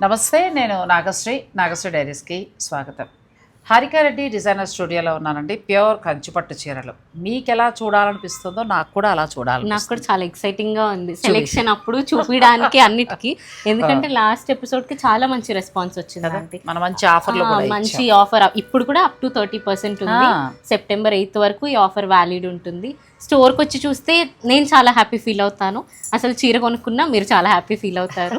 నమస్తే నేను నాగశ్రీ నాగశ్రీ డైరీస్కి స్వాగతం. హారికారెడ్డి డిజైనర్ స్టూడియోలో ఉన్నానండి. ప్యూర్ కంచిపట్టు చీరలు. మీకు ఎలా చూడాలనిపిస్తుందో నాకు కూడా అలా చూడాలి నాకు కూడా చాలా ఎక్సైటింగ్గా ఉంది. సెలెక్షన్ అప్పుడు చూపించడానికి అన్నిటికీ. ఎందుకంటే లాస్ట్ ఎపిసోడ్కి చాలా మంచి రెస్పాన్స్ వచ్చింది మన మంచి ఆఫర్లు ఆ, కూడా మంచి ఆఫర్ ఇప్పుడు కూడా అప్ టు థర్టీ పర్సెంట్ ఉంది. సెప్టెంబర్ ఎయిత్ వరకు ఈ ఆఫర్ వ్యాలిడ్ ఉంటుంది. స్టోర్కి వచ్చి చూస్తే నేను చాలా హ్యాపీ ఫీల్ అవుతాను. అసలు చీర కొనుక్కున్నా మీరు చాలా హ్యాపీ ఫీల్ అవుతారు.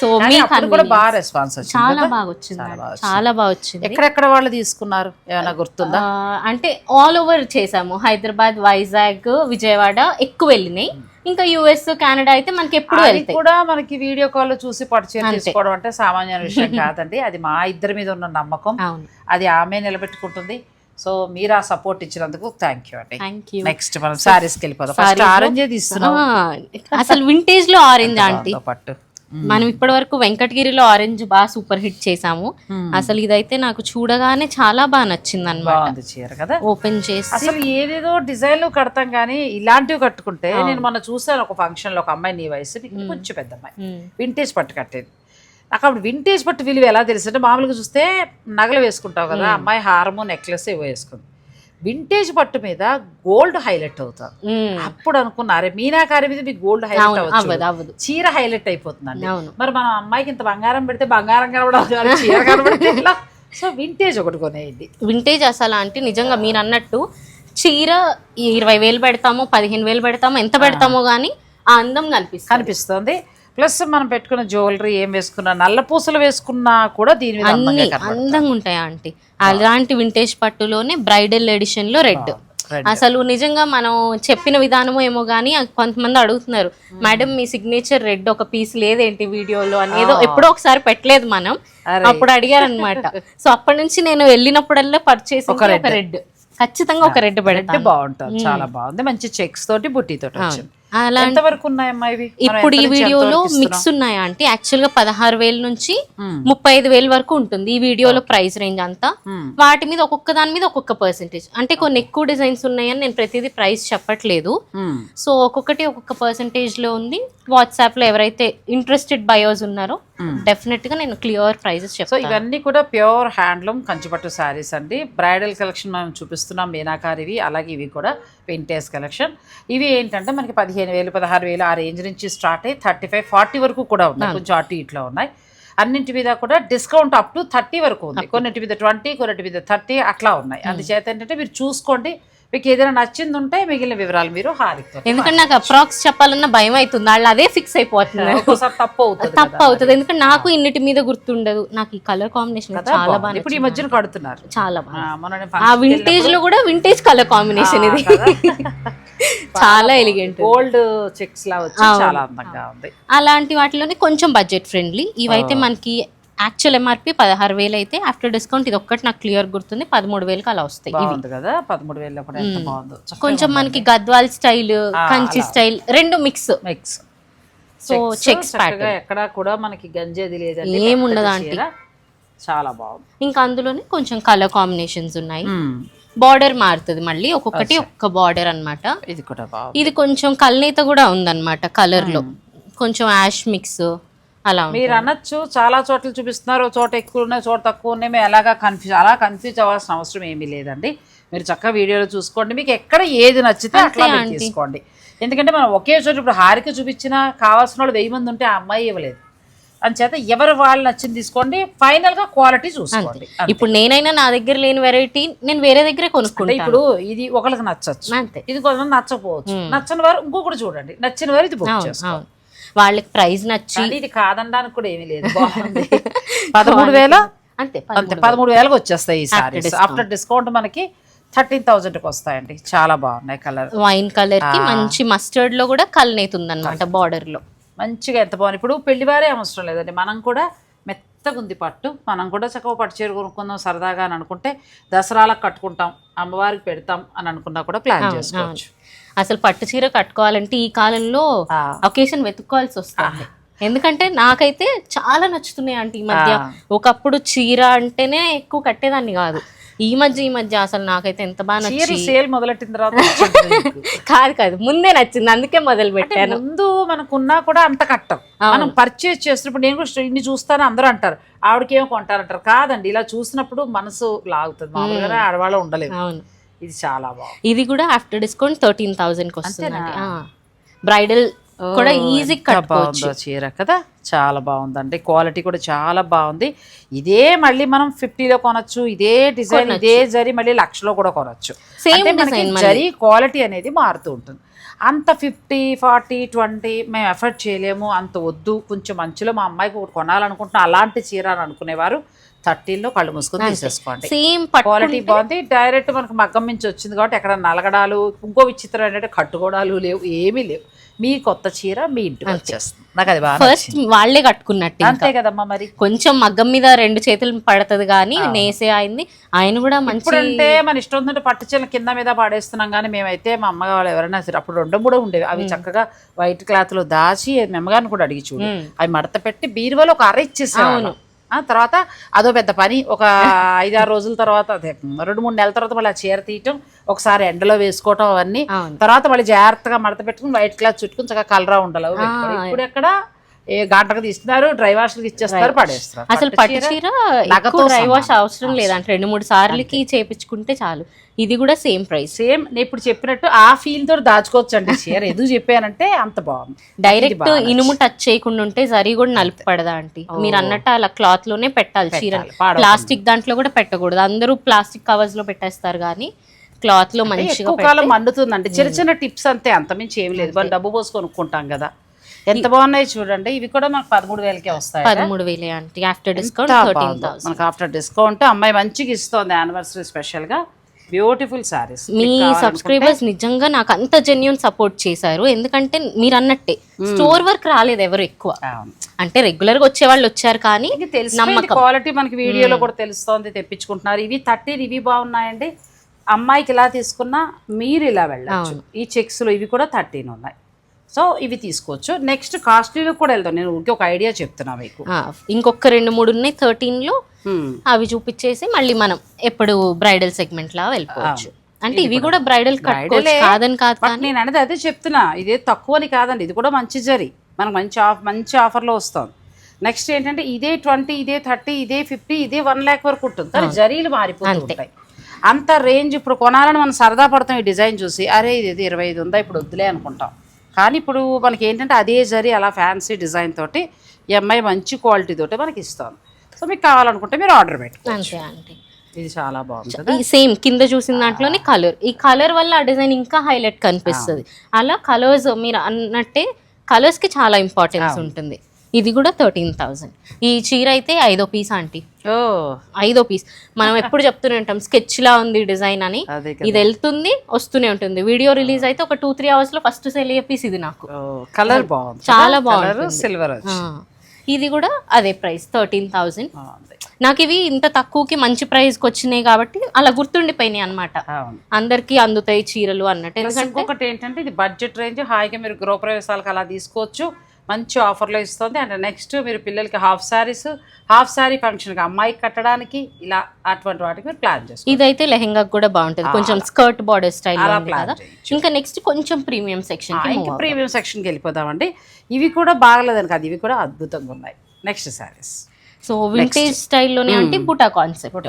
సో మీకు కూడా. బాగా రెస్పాన్స్ చాలా? బాగా వచ్చింది. చాలా బాగా వచ్చింది. ఎక్కడెక్కడ వాళ్ళు తీసుకున్నారు? ఏమైనా గుర్తుందా? అంటే ఆల్ ఓవర్ చేసాము హైదరాబాద్ వైజాగ్ విజయవాడ ఎక్కువ వెళ్ళినాయి. ఇంకా యుఎస్ కెనడా అయితే మనకి ఎప్పుడు వెళ్తాయి. కూడా మనకి వీడియో కాల్ చూసి పట్టుచీర అంతే. తీసుకోవడం అంటే సామాన్య విషయం కాదండి. అది మా ఇద్దరి మీద ఉన్న నమ్మకం. అవును. అది ఆమె నిలబెట్టుకుంటుంది. సో మీరు ఆ సపోర్ట్ ఇచ్చినందుకు థ్యాంక్ యూ అండి. థ్యాంక్ యూ నెక్స్ట్ మనం సారీస్కి వెళ్ళిపోదాం. ఫస్ట్ ఆరెంజే తీస్తున్నాం అసలు వింటేజ్లో ఆరెంజ్ ఆంటీ. పట్టు మనం ఇప్పటి వరకు వెంకటగిరిలో ఆరెంజ్ బాగా సూపర్ హిట్ చేసాము అసలు ఇదైతే నాకు చూడగానే చాలా బాగా నచ్చింది అనమాట చీర కదా? ఓపెన్ చేసి. అసలు ఏదేదో డిజైన్లు కడతాం కానీ ఇలాంటివి కట్టుకుంటే నేను మొన్న చూసాను ఒక ఫంక్షన్లో ఒక అమ్మాయి నీ వయసు కొంచెం పెద్ద అమ్మాయి. వింటేజ్ పట్టు కట్టేది. నాకు అప్పుడు వింటేజ్ పట్టు విలువ ఎలా తెలుసు? అంటే మామూలుగా చూస్తే నగలు వేసుకుంటావు కదా అమ్మాయి హారము నెక్లెస్ ఏవో వేసుకుంది. వింటేజ్ పట్టు మీద గోల్డ్ హైలైట్ అవుతుంది అప్పుడు అనుకున్నారే మీనాకారి మీద మీకు గోల్డ్ హైలైట్ అవ్వదు చీర హైలైట్ అయిపోతుందండి. అవును. మరి మనం అమ్మాయికి ఇంత బంగారం పెడితే బంగారం కనబడాలి కానీ చీర కనబడితే? సో వింటేజ్ ఒకటి కొనేయండి. వింటేజ్ అసలు అంటే నిజంగా మీరు అన్నట్టు చీర ఈ ఇరవై వేలు పెడతామో పదిహేను వేలు పెడతామో ఎంత పెడతామో కానీ ఆ అందం కనిపిస్తుంది. కనిపిస్తుంది. ప్లస్ మనం పెట్టుకున్న జ్యువెలరీ ఏం వేసుకున్నా నల్ల పూసలు వేసుకున్నా కూడా దీని అన్ని అందంగా ఉంటాయి ఆంటీ? అలాంటి వింటేజ్ పట్టులోనే బ్రైడల్ ఎడిషన్లో రెడ్. అసలు నిజంగా మనం చెప్పిన విధానమో ఏమో కానీ కొంతమంది అడుగుతున్నారు మేడం మీ సిగ్నేచర్ రెడ్ ఒక పీస్ లేదేంటి వీడియోలో? అని ఏదో ఎప్పుడో ఒకసారి పెట్టలేదు మనం. అప్పుడు అడిగారు అనమాట సో అప్పటి నుంచి నేను వెళ్ళినప్పుడల్లా పర్చేస్ ఒక రెడ్ ఖచ్చితంగా ఒక రెడ్ పెడతాను. బాగుంటుంది చాలా బాగుంది. మంచి చెక్స్ తోటి బుట్టి తోటి వచ్చింది. అలా ఉన్నాయమ్మా ఇవి? ఇప్పుడు ఈ వీడియోలో మిక్స్ ఉన్నాయా అంటే యాక్చువల్గా పదహారు వేల నుంచి. ముప్పై ఐదు వేల వరకు ఉంటుంది ఈ వీడియోలో ప్రైస్ రేంజ్ అంతా. వాటి మీద ఒక్కొక్క దాని మీద ఒక్కొక్క పర్సెంటేజ్ అంటే కొన్ని ఎక్కువ డిజైన్స్ ఉన్నాయని నేను ప్రతిదీ ప్రైస్ చెప్పట్లేదు. సో ఒక్కొక్కటి ఒక్కొక్క పర్సంటేజ్లో ఉంది. వాట్సాప్లో ఎవరైతే ఇంట్రెస్టెడ్ బయోస్ ఉన్నారో డెఫినెట్గా నేను క్లియర్ ప్రైజెస్ సో చెప్తాను. ఇవన్నీ కూడా ప్యూర్ హ్యాండ్లూమ్ కంచిపట్టు శారీస్ అండి. బ్రైడల్ కలెక్షన్ మనం చూపిస్తున్నాం మీనాకారివి అలాగే ఇవి కూడా వింటేజ్ కలెక్షన్ ఇవి ఏంటంటే మనకి పదిహేను వేలు పదహారు వేలు ఆ రేంజ్ నుంచి స్టార్ట్ అయ్యి థర్టీ ఫైవ్ ఫార్టీ వరకు కూడా ఉన్నాయి. కొంచెం అటు ఇట్లా ఉన్నాయి. అన్నింటి మీద కూడా డిస్కౌంట్ అప్ టు థర్టీ వరకు ఉంది. కొన్నిటి మీద ట్వంటీ కొన్నిటి మీద థర్టీ అట్లా ఉన్నాయి. అందుచేత ఏంటంటే మీరు చూసుకోండి మీకు ఏదైనా నచ్చింది ఉంటే మిగిలిన వివరాలు మీరు హారితో ఎందుకంటే నాకు అప్రాక్స్ చెప్పాలన్న భయం అవుతుంది. వాళ్ళు అదే ఫిక్స్ ఒక్కోసారి తప్పు అవుతుంది తప్పు అవుతుంది. ఎందుకంటే నాకు ఇన్నిటి మీద గుర్తుండదు. నాకు ఈ కలర్ కాంబినేషన్ చాలా. బాగా ఇప్పుడు ఈ మధ్యన కడుతున్నారు. చాలా ఆ, బాగా ఆ వింటేజ్లో కూడా వింటేజ్ కలర్ కాంబినేషన్ ఇది. చాలా ఎలిగెంట్ గోల్డ్ చెక్స్ లా వచ్చి చాలా అందంగా ఉంది. అలాంటి వాటిలోనే కొంచెం బడ్జెట్ ఫ్రెండ్లీ ఇవైతే మనకి యాక్చువల్ ఎంఆర్పి పదహారు వేలు అయితే ఆఫ్టర్ డిస్కౌంట్ ఇది ఒక్కటి నాకు క్లియర్ గుర్తుంది. పదమూడు వేలకు అలా వస్తాయి. బాగుంది కదా? పదమూడు వేలలో కూడా ఎంత బాగుందో. కొంచెం మనకి గద్వాల్ స్టైల్ కంచి స్టైల్ రెండు మిక్స్ మిక్స్ సో చెక్స్ చక్కగా ఎక్కడా కూడా మనకి గంజేది లేదండి. ఏముండదు చీర. చాలా బాగుంది. ఇంకా అందులోనే కొంచెం కలర్ కాంబినేషన్స్ ఉన్నాయి. బార్డర్ మారుతుంది మళ్ళీ ఒక్కొక్కటి ఒక్క బార్డర్ అన్నమాట. ఇది కూడా బాగుంది. ఇది కొంచెం కల్నేత కూడా ఉందన్నమాట కలర్లో. కొంచెం యాష్ మిక్స్ అలా. మీరు అనొచ్చు చాలా చోట్ల చూపిస్తున్నారు చోట ఎక్కువ ఉన్నాయి చోట తక్కువ ఉన్నాయి మేము ఎలాగా కన్ఫ్యూజ్ అలా కన్ఫ్యూజ్ అవ్వాల్సిన అవసరం ఏమీ లేదండి. మీరు చక్కగా వీడియోలో చూసుకోండి మీకు ఎక్కడ ఏది నచ్చితే అట్లా మీరు తీసుకోండి. ఎందుకంటే మనం ఒకే చోట ఇప్పుడు హారిక చూపించినా కావాల్సిన వాళ్ళు వెయ్యి మంది ఉంటే ఆ అమ్మాయి ఇవ్వలేదు. అంచేత ఎవరు వాళ్ళు నచ్చింది తీసుకోండి ఫైనల్గా క్వాలిటీ చూసుకోండి. ఇప్పుడు నేనైనా నా దగ్గర లేని వెరైటీ నేను వేరే దగ్గరే అంటే కొనుక్కుంటాను. ఇప్పుడు ఇది ఒకరికి నచ్చచ్చు. అంతే. ఇది కొంతమంది నచ్చకపోవచ్చు. నచ్చని వారు ఇంకొకటి చూడండి. నచ్చిన వారు ఇది బుక్ చేసుకోండి. వాళ్ళకి ప్రైస్ నచ్చి ఇది కాదనడానికి కూడా ఏమీ లేదు. పదమూడు వేల అంతే అంతే పదమూడు వేలకు వచ్చేస్తాయి ఈ సారీస్ ఆఫ్టర్ డిస్కౌంట్ మనకి థర్టీన్ థౌజండ్కి వస్తాయండి. చాలా బాగున్నాయి కలర్ వైన్ కలర్కి మంచి మస్టర్డ్లో కూడా కలనేతుంది అనమాట బార్డర్లో. మంచిగా ఎంత బాగుంది. ఇప్పుడు పెళ్ళివారే అవసరం లేదండి. మనం కూడా మెత్తగా ఉంది పట్టు. మనం కూడా చక్కగా పట్టు చీర కొనుక్కుందాం సరదాగా అని అనుకుంటే దసరాలకు కట్టుకుంటాం అమ్మవారికి పెడతాం అని అనుకున్నా కూడా ప్లాన్ చేసుకోవచ్చు. అసలు పట్టు చీర కట్టుకోవాలంటే ఈ కాలంలో ఆ. ఒకేషన్ వెతుక్కోవాల్సి వస్తుంది. ఎందుకంటే నాకైతే చాలా నచ్చుతున్నాయి అంటే ఈ మధ్య. ఒకప్పుడు చీర అంటేనే ఎక్కువ కట్టేదాన్ని కాదు. ఈ మధ్య ఈ మధ్య అసలు నాకైతే ఎంత బాగా చీర నచ్చి సేల్ మొదలెట్టిన తర్వాత నచ్చింది. కాదు కాదు. ముందే నచ్చింది. అందుకే మొదలు పెట్టాను. ముందు మనకున్నా కూడా అంత కట్టం. మనం పర్చేజ్ చేస్తున్నప్పుడు నేను కూడా ఇన్ని చూస్తాను అందరూ అంటారు. ఆవిడకి ఏమో కొంటారంటారు కాదండి ఇలా చూసినప్పుడు మనసు లాగుతుంది. మామూలుగా ఆడవాళ్ళు ఉండలేదు అవును. ఇది చాలా బాగుంది. ఇది కూడా ఆఫ్టర్ డిస్కౌంట్ థర్టీన్ థౌసండ్కి వస్తుందండి. బ్రైడల్ కూడా ఈజీ బాగుందో చీర కదా? చాలా బాగుందండి. క్వాలిటీ కూడా చాలా బాగుంది. ఇదే మళ్ళీ మనం ఫిఫ్టీలో కొనొచ్చు. ఇదే డిజైన్ ఇదే జరి మళ్ళీ లక్షలో కూడా కొనొచ్చు. మనకి. జరి క్వాలిటీ అనేది మారుతూ ఉంటుంది. అంత ఫిఫ్టీ ఫార్టీ ట్వంటీ మేము ఎఫర్ట్ చేయలేము. అంత వద్దు. కొంచెం మంచిలో మా అమ్మాయికి ఒకటి కొనాలనుకుంటున్నాం. అలాంటి చీర అని అనుకునేవారు. థర్టీన్లో కళ్ళు మూసుకొని తీసేసుకోండి. సేమ్ క్వాలిటీ బాగుంది. డైరెక్ట్ మనకు మగ్గం నుంచి వచ్చింది కాబట్టి ఎక్కడ నలగడాలు ఇంకో విచిత్రం ఏంటంటే కట్టుకోవడాలు లేవు. ఏమీ లేవు. మీ కొత్త చీర మీ ఇంటికి వచ్చేస్తుంది. నాకు అది బాగా ఫస్ట్ వాళ్ళే కట్టుకున్నట్టు. అంతే కదమ్మా మరి. కొంచెం మగ్గం మీద రెండు చేతులు పడుతుంది కానీ నేసే అయింది ఆయన కూడా మంచి ఇప్పుడంటే మన ఇష్టం ఉందంటే పట్టు చీరలు కింద మీద పాడేస్తున్నాం కానీ మేమైతే మా అమ్మ వాళ్ళు ఎవరైనా సరే అప్పుడు రెండు మూడో ఉండేవి. అవి చక్కగా వైట్ క్లాత్లో దాచి మీ అమ్మగారిని కూడా అడిగి చూడు. అవి మడత పెట్టి బీరువాలో ఒక అర ఇచ్చేసాను తర్వాత అదో పెద్ద పని ఒక ఐదారు రోజుల తర్వాత అదే రెండు మూడు నెలల తర్వాత మళ్ళీ ఆ చీర తీయటం ఒకసారి ఎండలో వేసుకోవటం అవన్నీ అవును. తర్వాత మళ్ళీ జాగ్రత్తగా మడత పెట్టుకుని వైట్ క్లాత్ చుట్టుకుని చక్కగా కలరా ఉండాలి. ఇప్పుడు ఎక్కడ ఏ గంటకు తీస్తున్నారు డ్రై వాష్కి ఇచ్చేస్తారు పడేస్తారు అసలు పట్టు చీర ఎక్కువ డ్రై వాష్ అవసరం లేదంటే. రెండు మూడు సార్లకి చేపించుకుంటే చాలు. ఇది కూడా సేమ్ ప్రైస్. సేమ్ నేను ఇప్పుడు చెప్పినట్టు ఆ ఫీల్ తోటి దాచుకోవచ్చు అండి చీర. ఎందుకు చెప్పానంటే అంత బాగుంది. డైరెక్ట్ ఇనుము టచ్ చేయకుండా ఉంటే జరీ కూడా నలుపు పడదా ఆంటీ? మీరు అన్నట్టు అలా క్లాత్లోనే పెట్టాలి చీర. ప్లాస్టిక్ దాంట్లో కూడా పెట్టకూడదు. అందరూ ప్లాస్టిక్ కవర్స్లో పెట్టేస్తారు కానీ క్లాత్లో మంచిగా కాలం మండుతుందండి. చిన్న చిన్న టిప్స్ అంతే. అంతమించి ఏం లేదు. మనం డబ్బు పోసి కొనుక్కుంటాం కదా. ఎంత బాగున్నాయి చూడండి. ఇవి కూడా మనకు పదమూడు వేలకే వస్తాయి పదమూడు వేలే ఆంటీ ఆఫ్టర్ డిస్కౌంట్ థర్టీన్. మనకు ఆఫ్టర్ డిస్కౌంట్ అమ్మాయి మంచిగా ఇస్తోంది యానివర్సరీ స్పెషల్గా. బ్యూటిఫుల్ సారీస్ మీ సబ్స్క్రైబర్స్ నిజంగా నాకు అంత జెన్యున్ సపోర్ట్ చేశారు. ఎందుకంటే మీరు అన్నట్టే స్టోర్ వర్క్ రాలేదు ఎవరు ఎక్కువ. అంటే రెగ్యులర్గా వచ్చే వాళ్ళు వచ్చారు కానీ తెలిసిపోయింది. క్వాలిటీ మనకి వీడియోలో కూడా తెలుస్తోంది తెప్పించుకుంటున్నారు. ఇవి థర్టీ ఇవి బాగున్నాయండి. అమ్మాయికి ఇలా తీసుకున్నా మీరు ఇలా వెళ్ళచ్చు. ఈ చెక్స్లో ఇవి కూడా థర్టీన్ ఉన్నాయి. సో ఇవి తీసుకోవచ్చు. నెక్స్ట్ కాస్ట్లీలో కూడా వెళ్తాం నేను ఊరికే ఒక ఐడియా చెప్తున్నా మీకు. ఇంకొక రెండు మూడు ఉన్నాయి. థర్టీన్లో Hmm. అవి చూపించేసి మళ్ళీ మనం ఎప్పుడు బ్రైడల్ సెగ్మెంట్ లా వెళ్ళిపోవచ్చు. అంటే ఇవి కూడా బ్రైడల్ కాదని కాదు నేను అనేది అదే చెప్తున్నా. ఇదే తక్కువని కాదండి. ఇది కూడా మంచి జరి. మనకు మంచి ఆఫ్ మంచి ఆఫర్లో వస్తుంది. నెక్స్ట్ ఏంటంటే ఇదే ట్వంటీ ఇదే థర్టీ ఇదే ఫిఫ్టీ ఇదే వన్ ల్యాక్ వరకు ఉంటుంది. కానీ జరీలు మారిపోతూ ఉంటాయి. అంత రేంజ్ ఇప్పుడు కొనాలని మనం సరదా పడతాం ఈ డిజైన్ చూసి. అరే ఇది ఇది ఇరవై ఐదు ఉందా? ఇప్పుడు వద్దులే అనుకుంటాం. కానీ ఇప్పుడు మనకి ఏంటంటే అదే జరి అలా ఫ్యాన్సీ డిజైన్ తోటి అమ్మాయి మంచి క్వాలిటీ తోటి మనకి ఇస్తుంది సో మీకు కావాలనుకుంటే మీరు ఆర్డర్ పెట్టు ఇది చాలా ఈ సేమ్ కింద చూసిన దాంట్లోనే కలర్ ఈ కలర్ వల్ల ఆ డిజైన్ ఇంకా హైలైట్ కనిపిస్తుంది. అలా కలర్స్ మీరు అన్నట్టే కలర్స్కి చాలా ఇంపార్టెన్స్ ఉంటుంది. ఇది కూడా థర్టీన్ థౌసండ్ ఈ చీర అయితే ఐదో పీస్ ఆంటీ. ఓ. ఐదో పీస్ మనం ఎప్పుడు చెప్తూనే ఉంటాం స్కెచ్ లా ఉంది డిజైన్ అని. ఇది వెళ్తుంది వస్తూనే ఉంటుంది. వీడియో రిలీజ్ అయితే ఒక టూ త్రీ అవర్స్లో ఫస్ట్ సెల్ అయ్యే పీస్ ఇది నాకు. కలర్ బాగుంది. చాలా బాగుంటుంది. సిల్వర్ ఇది కూడా అదే ప్రైస్ థర్టీన్ థౌసండ్ బాగుంది. నాకు ఇవి ఇంత తక్కువకి మంచి ప్రైస్కి వచ్చినాయి కాబట్టి అలా గుర్తుండిపోయినాయి అన్నమాట. అవును. అందరికీ అందుతాయి చీరలు అన్నట్టు. ప్లస్ ఇంకొకటి ఏంటంటే ఇది బడ్జెట్ రేంజ్ హాయిగా మీరు గృహప్రవేశాలకు అలా తీసుకోవచ్చు. మంచి ఆఫర్లో ఇస్తుంది. అండ్ నెక్స్ట్ మీరు పిల్లలకి హాఫ్ శారీస్ హాఫ్ శారీ ఫంక్షన్కి అమ్మాయికి కట్టడానికి ఇలా అటువంటి వాటికి మీరు ప్లాన్ చేసుకోవచ్చు. ఇదైతే లెహెంగా కూడా బాగుంటుంది. కొంచెం స్కర్ట్ బార్డర్ స్టైల్ కదా. ఇంకా నెక్స్ట్ కొంచెం ప్రీమియం సెక్షన్కి ఇంకా ప్రీమియం సెక్షన్కి వెళ్ళిపోదామండి. ఇవి కూడా బాగలేదని కాదు. ఇవి కూడా అద్భుతంగా ఉన్నాయి. నెక్స్ట్ శారీస్ సో వింటేజ్ స్టైల్లోనే అంటే బుటా కాన్సెప్ట్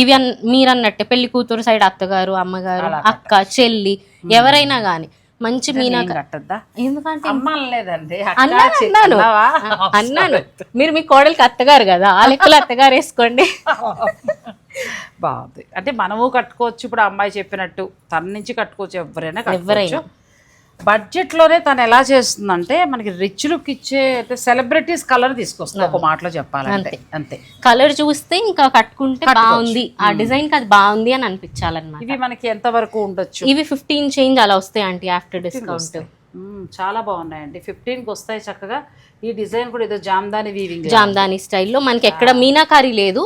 ఇవి మీరు అన్నట్టే పెళ్ళి కూతురు సైడ్ అత్తగారు అమ్మగారు అక్క చెల్లి ఎవరైనా గాని మంచి మీనా కట్టద్దా? ఎందుకంటే లేదండి అన్నా అన్నాను అన్నాను. మీరు మీ కోడలికి అత్తగారు కదా ఆ లెక్కలు అత్తగారు వేసుకోండి. బాగుంది. అంటే మనము కట్టుకోవచ్చు ఇప్పుడు అమ్మాయి చెప్పినట్టు తన నుంచి కట్టుకోవచ్చు ఎవరైనా కట్టుకోవచ్చు. బడ్జెట్లోనే తను ఎలా చేస్తుందంటే మనకి రిచ్ లుక్ ఇచ్చే అంటే సెలబ్రిటీస్ కలర్ తీసుకొస్తుంది ఒక మాటలో చెప్పాలంటే. అంతే. కలర్ చూస్తే ఇంకా కట్టుకుంటే బాగుంది. ఆ డిజైన్కి అది బాగుంది అని అనిపించాలన్నమాట. ఇవి మనకి ఎంత వరకు ఉండొచ్చు? ఇవి ఫిఫ్టీన్ చేంజ్ అలా వస్తాయి ఆంటీ ఆఫ్టర్ డిస్కౌంట్ చాలా బాగున్నాయండి. ఫిఫ్టీన్కి వస్తాయి చక్కగా. ఈ డిజైన్ కూడా ఏదో జామ్దాని వీవింగ్ జామ్దాని స్టైల్లో మనకి ఎక్కడ మీనాకారి లేదు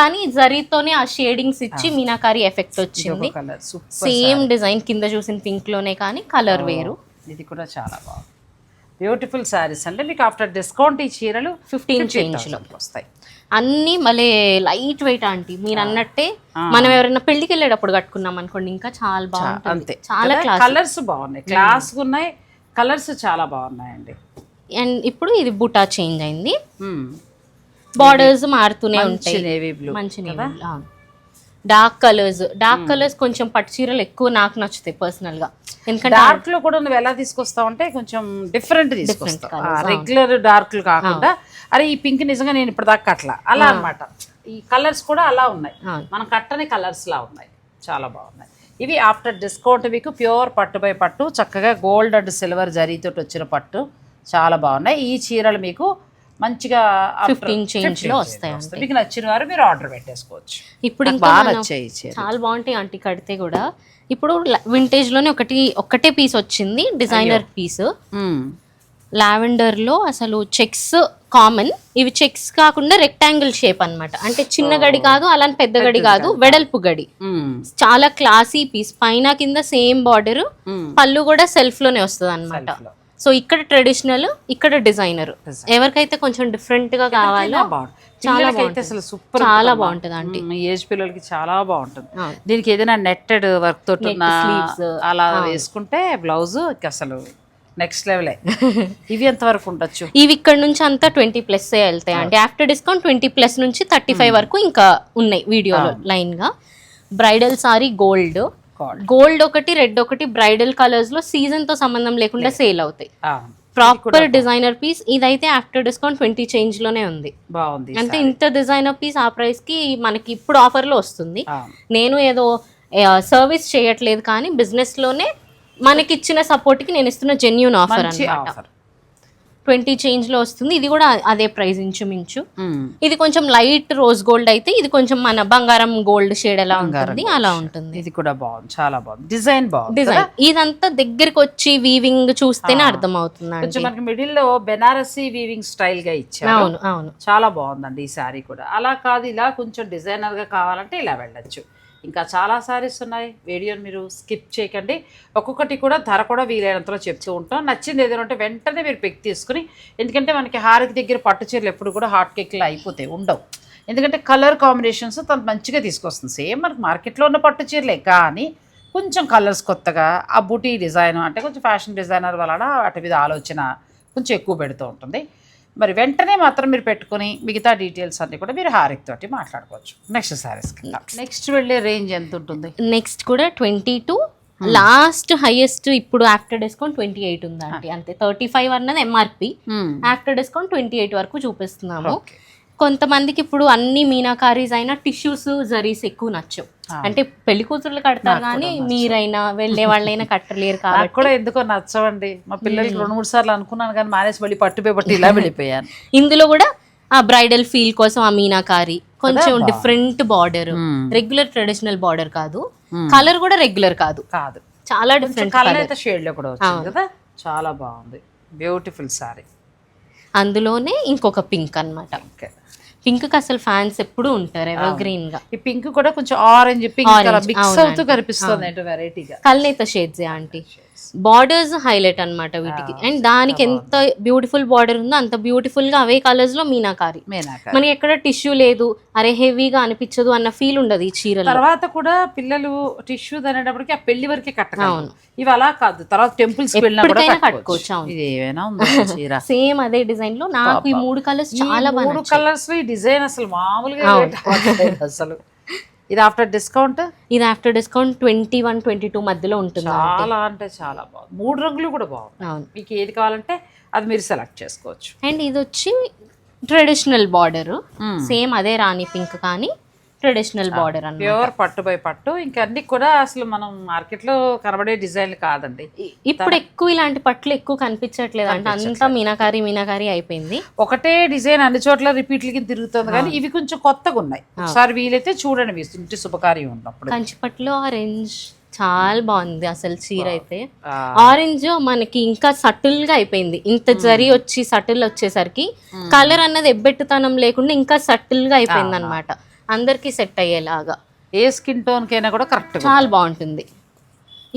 కానీ జరీతోనే ఆ షేడింగ్స్ ఇచ్చి మీనాకారి ఎఫెక్ట్ వచ్చింది. సేమ్ డిజైన్ కింద చూసిన పింక్లోనే కానీ కలర్ వేరు. ఇది కూడా చాలా బాగుంది. బ్యూటిఫుల్ శారీస్ అంటే మీకు ఆఫ్టర్ డిస్కౌంట్ ఈ చీరలు 15 change లో. 15,000 వస్తాయి. అన్ని మళ్ళీ లైట్ వెయిట్ ఆంటీ. మీరు అన్నట్టే మనం ఎవరైనా పెళ్ళికి వెళ్ళేటప్పుడు కట్టుకున్నాం అనుకోండి ఇంకా చాలా బాగుంటుంది. అంతే. చాలా కలర్స్ బాగున్నాయి. క్లాస్ ఉన్నాయి కలర్స్ చాలా బాగున్నాయండి. అండ్ ఇప్పుడు ఇది బుటా చేంజ్ అయింది. బార్డర్స్ మారుతూనే ఉంటాయి. నేవీ బ్లూ మంచి డార్క్ కలర్స్ డార్క్ కలర్స్ కొంచెం పట్టు చీరలు ఎక్కువ నాకు నచ్చుతాయి పర్సనల్గా. ఎందుకంటే డార్క్లో కూడా నువ్వు ఎలా తీసుకొస్తావు అంటే కొంచెం డిఫరెంట్ తీసుకొస్తావు. రెగ్యులర్ డార్క్లు కాకుండా అరే ఈ పింక్ నిజంగా నేను ఇప్పుడు దాకా కట్టలా. అలా అన్నమాట. ఈ కలర్స్ కూడా అలా ఉన్నాయి. మనం కట్టని కలర్స్ లా ఉన్నాయి. చాలా బాగున్నాయి. ఇవి ఆఫ్టర్ డిస్కౌంట్ మీకు ప్యూర్ పట్టు బై పట్టు చక్కగా గోల్డ్ అండ్ సిల్వర్ జరీతో వచ్చిన పట్టు. చాలా బాగున్నాయి. ఈ చీరలు మీకు మంచిగా after 15 change 15 లో change వస్తాయి వస్తాయి. మీకు నచ్చిన వారు మీరు ఆర్డర్ పెట్టేసుకోవచ్చు. ఇప్పుడు బాగా నచ్చాయి చాలా బాగుంటాయి ఆంటీ కడితే కూడా. ఇప్పుడు వింటేజ్లోనే ఒకటి ఒక్కటే పీస్ వచ్చింది డిజైనర్ పీస్ లావెండర్లో అసలు చెక్స్ కామన్ ఇవి చెక్స్ కాకుండా రెక్టాంగిల్ షేప్ అన్నమాట. అంటే చిన్న గడి కాదు అలానే పెద్ద గడి కాదు వెడల్పు గడి. చాలా క్లాసీ పీస్ పైన కింద సేమ్ బార్డర్ పళ్ళు కూడా సెల్ఫ్లోనే వస్తుంది అనమాట. సో ఇక్కడ ట్రెడిషనల్ ఇక్కడ డిజైనర్ ఎవరికైతే కొంచెం డిఫరెంట్గా కావాలో చాలా అసలు సూపర్ చాలా బాగుంటుంది ఈ ఏజ్ పిల్లలకి చాలా బాగుంటుంది. దీనికి ఏదైనా నెట్టెడ్ వర్క్ తోటి. అలా వేసుకుంటే బ్లౌజ్ అసలు నెక్స్ట్ లెవెలే ఇవి ఎంత వరకు ఉండొచ్చు? ఇవి ఇక్కడ నుంచి అంతా ట్వంటీ ప్లస్ వెళ్తాయి. అంటే ఆఫ్టర్ డిస్కౌంట్ ట్వంటీ ప్లస్ నుంచి థర్టీ ఫైవ్ వరకు ఇంకా ఉన్నాయి వీడియోలో లైన్గా బ్రైడల్ సారీ గోల్డ్. గోల్డ్ ఒకటి రెడ్ ఒకటి బ్రైడల్ కలర్స్లో సీజన్తో సంబంధం లేకుండా సేల్ అవుతాయి. ప్రాపర్ డిజైనర్ పీస్ ఇదైతే ఆఫ్టర్ డిస్కౌంట్ ట్వంటీ చేంజ్లోనే ఉంది. బాగుంది అంటే ఇంత డిజైనర్ పీస్ ఆ ప్రైస్కి మనకి ఇప్పుడు ఆఫర్లో వస్తుంది. నేను ఏదో సర్వీస్ చేయట్లేదు కానీ బిజినెస్లోనే మనకి ఇచ్చిన సపోర్ట్కి నేను ఇస్తున్న జెన్యున్ ఆఫర్ ఆఫర్ ట్వంటీ చేంజ్లో వస్తుంది. ఇది కూడా అదే ప్రైస్ ఇంచుమించు. ఇది కొంచెం లైట్ రోజ్ గోల్డ్ అయితే ఇది కొంచెం మన బంగారం గోల్డ్ షేడ్ ఎలా ఉంటుంది. అలా ఉంటుంది. ఇది కూడా బాగుంది. చాలా బాగుంది. డిజైన్ బాగుంది డిజైన్ ఇదంతా దగ్గరికి వచ్చి వీవింగ్ చూస్తేనే అర్థం అవుతుంది కొంచెం మనకి మిడిల్లో బెనారసీ వీవింగ్ స్టైల్గా ఇచ్చారు. అవును అవును. చాలా బాగుందండి ఈ శారీ కూడా. అలా కాదు ఇలా కొంచెం డిజైనర్గా కావాలంటే ఇలా వెళ్ళొచ్చు. ఇంకా చాలా సారీస్ ఉన్నాయి. వీడియోని మీరు స్కిప్ చేయకండి. ఒక్కొక్కటి కూడా ధర కూడా వీలైనంతలో చెప్తూ ఉంటాం. నచ్చింది ఏదైనా ఉంటే వెంటనే మీరు పిక్ తీసుకుని ఎందుకంటే మనకి హారకి దగ్గర పట్టు చీరలు ఎప్పుడు కూడా హాట్ కేక్లు అయిపోతాయి ఉండవు. ఎందుకంటే కలర్ కాంబినేషన్స్ తను మంచిగా తీసుకొస్తుంది. సేమ్ మనకి మార్కెట్లో ఉన్న పట్టు చీరలే కానీ కొంచెం కలర్స్ కొత్తగా ఆ బుటీ డిజైన్ అంటే కొంచెం ఫ్యాషన్ డిజైనర్ వలన వాటి మీద ఆలోచన కొంచెం ఎక్కువ పెడుతూ ఉంటుంది. మరి వెంటనే మాత్రం మీరు పెట్టుకుని మిగతా డీటెయిల్స్ అన్ని కూడా మీరు హారిక్ తోటి మాట్లాడుకోవచ్చు. నెక్స్ట్ సారీస్ నెక్స్ట్ వెళ్ళే రేంజ్ ఎంత ఉంటుంది? నెక్స్ట్ కూడా ట్వంటీ టూ లాస్ట్ హైయెస్ట్ ఇప్పుడు ఆఫ్టర్ డిస్కౌంట్ ట్వంటీ ఎయిట్ ఉందండి. అంతే. థర్టీ ఫైవ్ అన్నది MRP after discount twenty eight వరకు చూపిస్తున్నాము. కొంతమందికి ఇప్పుడు అన్ని మీనాకారీస్ అయినా టిష్యూస్ జరీస్ ఎక్కువ నచ్చవు. అంటే పెళ్ళి కూతుర్లు కడతారు కానీ మీరైనా వెళ్ళే వాళ్ళైనా కట్టలేరు కాబట్టి కూడా ఎందుకో నచ్చవండి. మా పిల్లలకి రెండు మూడు సార్లు అనుకున్నాను కానీ మానేసి మళ్ళీ పట్టు పట్టి ఇలా వెళ్ళిపోయాను. ఇందులో కూడా ఆ బ్రైడల్ ఫీల్ కోసం ఆ మీనాకారి కొంచెం different border. Regular traditional border కాదు. కలర్ కూడా రెగ్యులర్ కాదు. కాదు. చాలా డిఫరెంట్ కలర్ అయితే షేడ్లో కూడా వచ్చింది కదా? చాలా బాగుంది. బ్యూటిఫుల్ సారీ అందులోనే ఇంకొక పింక్ అన్నమాట. ఓకే పింక్కి అసలు ఫ్యాన్స్ ఎప్పుడు ఉంటారు ఎవర్ గ్రీన్గా. ఈ పింక్ కూడా కొంచెం ఆరెంజ్ పింక్ మిక్స్. అవుతూ కనిపిస్తుంది వెరైటీగా కల్నేత షేడ్స్ ఆంటీ బార్డర్స్ హైలైట్ అన్నమాట వీటికి. అండ్ దానికి ఎంత బ్యూటిఫుల్ బార్డర్ ఉందో అంత బ్యూటిఫుల్గా అవే కలర్స్లో మీనాకారి. మేనాక ఎక్కడ టిష్యూ లేదు అరే హెవీగా అనిపించదు అన్న ఫీల్ ఉండదు ఈ చీరలో. తర్వాత కూడా పిల్లలు టిష్యూ అనేటప్పటికి ఆ పెళ్ళి వరకే కట్టగలరు. ఇవి అలా కాదు. తర్వాత టెంపుల్స్ ఎప్పటికైనా కట్టుకోవచ్చు. చీర? సేమ్ అదే డిజైన్లో నాకు ఈ మూడు కలర్స్ చాలా బాగా మూడు కలర్స్ ఈ డిజైన్ అసలు మామూలుగా అసలు. ఇది ఆఫ్టర్ డిస్కౌంట్ ఇది after discount twenty one twenty two మధ్యలో ఉంటుంది చాలా అంటే చాలా బాగుంది. మూడు రంగులు కూడా బాగుంది మీకు ఏది కావాలంటే అది మీరు సెలెక్ట్ చేసుకోవచ్చు. అండ్ ఇది వచ్చి ట్రెడిషనల్ బార్డర్ సేమ్ అదే రాణి పింక్ కానీ ట్రెడిషనల్ బార్డర్ అన్నమాట. ప్యూర్ పట్టు బై పట్టు. ఇంకా అన్ని కూడా అసలు మనం మార్కెట్లో కనబడే డిజైన్లు కాదండి. ఇప్పుడు ఎక్కువ ఇలాంటి పట్లు ఎక్కువ కనిపించట్లేదు అంటే. అంతా మీనాకారి మీనాకారి అయిపోయింది. ఒకటే డిజైన్ అన్ని చోట్ల రిపీట్లకి తిరుగుతుంది కానీ ఇవి కొంచెం కొత్తగా ఉన్నాయి. ఒకసారి వీలైతే చూడండి మీ ఇంటి శుభకార్యం ఉన్నప్పుడు. కంచి పట్టులో ఆరెంజ్ చాలా బాగుంది అసలు చీర అయితే. ఆరెంజ్ మనకి ఇంకా సటిల్గా అయిపోయింది. ఇంత జరి వచ్చి సటిల్ వచ్చేసరికి కలర్ అన్నది ఎబ్బెట్టుతనం లేకుండా ఇంకా సటిల్గా అయిపోయింది అనమాట అందరికి సెట్ అయ్యేలాగా. ఏ స్కిన్ టోన్ కైనా కూడా కరెక్ట్ చాలా బాగుంటుంది.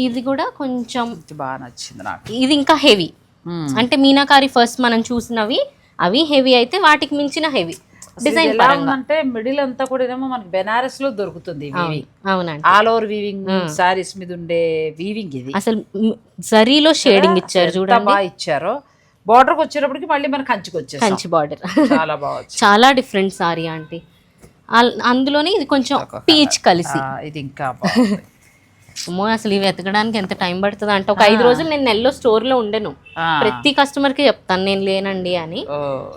ఇది కూడా కొంచెం బాగా నచ్చింది నాకు. ఇది ఇంకా హెవీ. అంటే మీనాకారి ఫస్ట్ మనం చూసినవి అవి హెవీ అయితే వాటికి మించిన హెవీ. ఎలా ఉందంటే మిడిల్ అంతా కూడా ఏమో మనకి బెనారస్లో దొరుకుతుంది అవునండి. ఆల్ ఓవర్ వీవింగ్ సారీస్ మీద ఉండే వీవింగ్ ఇది. అసలు జరీలో షేడింగ్ ఇచ్చారు చూడండి. బాగా ఇచ్చారో. బార్డర్కి వచ్చేటప్పటికి మళ్ళీ మన కంచికి వచ్చేసాం కంచి బార్డర్ చాలా బాగుంది చాలా డిఫరెంట్ సారీ ఆంటీ. అందులోనే ఇది కొంచెం పీచ్ కలిసి. ఇది ఇంకా అమ్మో అసలు ఇవి ఎతకడానికి ఎంత టైం పడుతుంది. అంటే ఒక ఐదు రోజులు నేను నెలలో స్టోర్లో ఉండను. ప్రతి కస్టమర్కి చెప్తాను నేను లేనండి అని.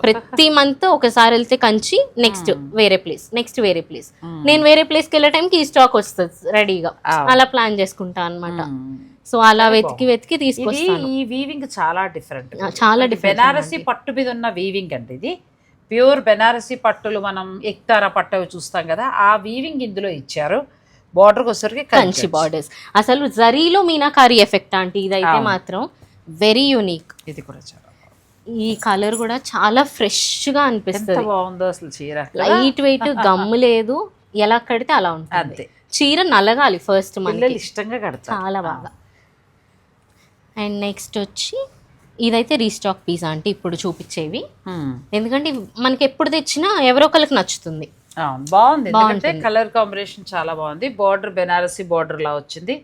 ప్రతి మంత్ ఒకసారి వెళ్తే కంచి నెక్స్ట్ వేరే ప్లేస్ నెక్స్ట్ వేరే ప్లేస్. నేను వేరే ప్లేస్కి వెళ్ళే టైంకి ఈ స్టాక్ వస్తుంది రెడీగా. అలా ప్లాన్ చేసుకుంటా అన్నమాట. మ్మ్. సో అలా వెతికి వెతికి తీసుకొస్తాను. ఈ వీవింగ్ చాలా డిఫరెంట్ చాలా different బెనారసి పట్టు మీద ఉన్న వీవింగ్ అండి ఇది. ప్యూర్ బెనారసి పట్టులు మనం ఎక్తారా పట్టు అవి చూస్తాం కదా ఆ వీవింగ్ ఇందులో ఇచ్చారు. బార్డర్కి వచ్చేసరికి కంచి బార్డర్స్ అసలు జరీలో మీనాకారి ఎఫెక్ట్ ఆంటీ ఇదైతే. మాత్రం వెరీ యూనిక్ ఇది కూడా చాలా ఈ కలర్ కూడా చాలా ఫ్రెష్గా అనిపిస్తుంది బాగుందో అసలు చీర. లైట్ వెయిట్ గమ్ము లేదు. ఎలా కడితే అలా ఉంటుంది. అంతే. చీర నలగాలి ఫస్ట్ పిల్లలు ఇష్టంగా కడతారు. చాలా బాగా. అండ్ నెక్స్ట్ వచ్చి ఇదైతే రీస్టాక్ పీస్ అంటే ఇప్పుడు చూపించేవి. ఎందుకంటే మనకి ఎప్పుడు తెచ్చినా ఎవరో ఒకరికి నచ్చుతుంది. బాగుంది. ఎందుకంటే కలర్ కాంబినేషన్ చాలా బాగుంది. బార్డర్ బెనారసి బార్డర్ లా వచ్చింది.